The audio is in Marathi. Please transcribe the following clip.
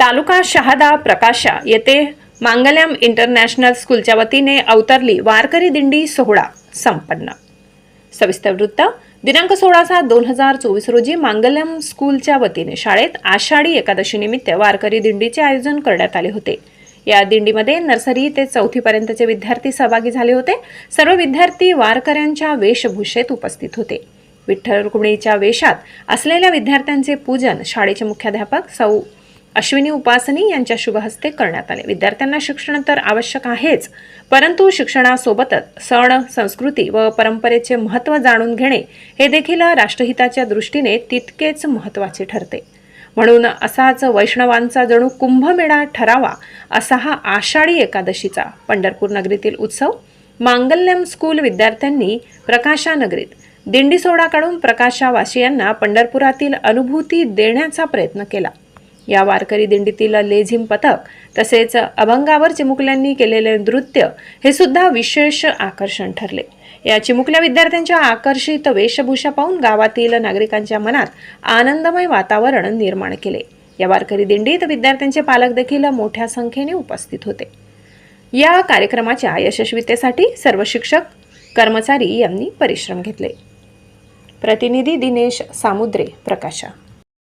तालुका शहादा प्रकाशा येथे मांगल्यम इंटरनॅशनल स्कूलच्या वतीने अवतरली वारकरी दिंडी सोहळा संपन्न. सविस्तर वृत्त दिनांक सोळा सात दोन हजार चोवीस रोजी मांगल्यम स्कूलच्या वतीने शाळेत आषाढी एकादशी निमित्त वारकरी दिंडीचे आयोजन करण्यात आले होते. या दिंडीमध्ये नर्सरी ते चौथीपर्यंतचे विद्यार्थी सहभागी झाले होते. सर्व विद्यार्थी वारकऱ्यांच्या वेशभूषेत उपस्थित होते. विठ्ठल रुक्मिणीच्या वेशात असलेल्या विद्यार्थ्यांचे पूजन शाळेचे मुख्याध्यापक सौ अश्विनी उपासनी यांच्या शुभहस्ते करण्यात आले. विद्यार्थ्यांना शिक्षण तर आवश्यक आहेच परंतु शिक्षणासोबतच सण संस्कृती व परंपरेचे महत्त्व जाणून घेणे हे देखील राष्ट्रहिताच्या दृष्टीने तितकेच महत्त्वाचे ठरते. म्हणून असाच वैष्णवांचा जणू कुंभमेळा ठरावा असा हा आषाढी एकादशीचा पंढरपूर नगरीतील उत्सव मांगल्यम स्कूल विद्यार्थ्यांनी प्रकाशानगरीत दिंडी सोहळा काढून प्रकाशावासियांना पंढरपुरातील अनुभूती देण्याचा प्रयत्न केला. या वारकरी दिंडीतील लेझिम पथक तसेच अभंगावर चिमुकल्यांनी केलेले नृत्य हे सुद्धा विशेष आकर्षण ठरले. या चिमुकल्या विद्यार्थ्यांच्या आकर्षित वेशभूषा पाहून गावातील नागरिकांच्या मनात आनंदमय वातावरण निर्माण केले. या वारकरी दिंडीत विद्यार्थ्यांचे पालक देखील मोठ्या संख्येने उपस्थित होते. या कार्यक्रमाच्या यशस्वीतेसाठी सर्व शिक्षक कर्मचारी यांनी परिश्रम घेतले. प्रतिनिधी दिनेश सामुद्रे प्रकाशा.